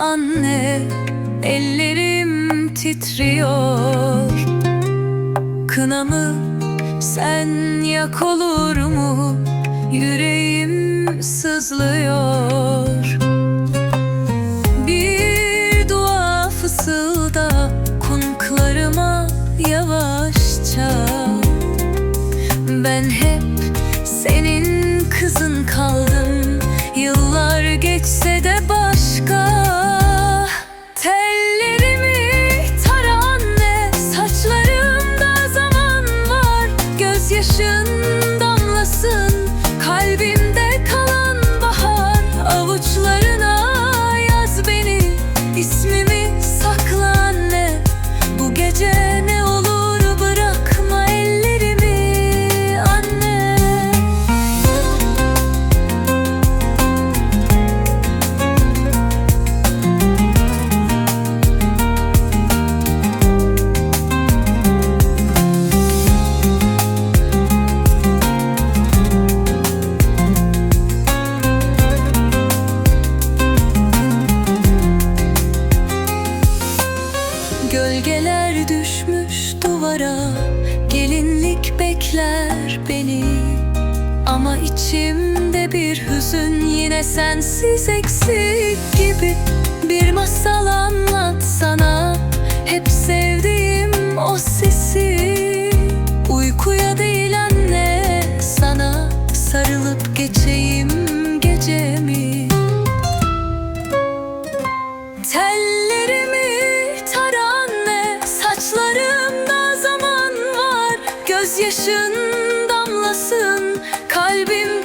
anne Ellerim titriyor. Kınamı sen yak olur mu? Yüreğim sızlıyor. Bir dua fısılda Kunklarıma yavaşça. Ben hep senin kızın kaldım. Gölgeler düşmüş duvara. Gelinlik bekler beni. Ama içimde bir hüzün Yine sensiz eksik gibi. Bir masal anlatsana gözyaşın damlasın kalbim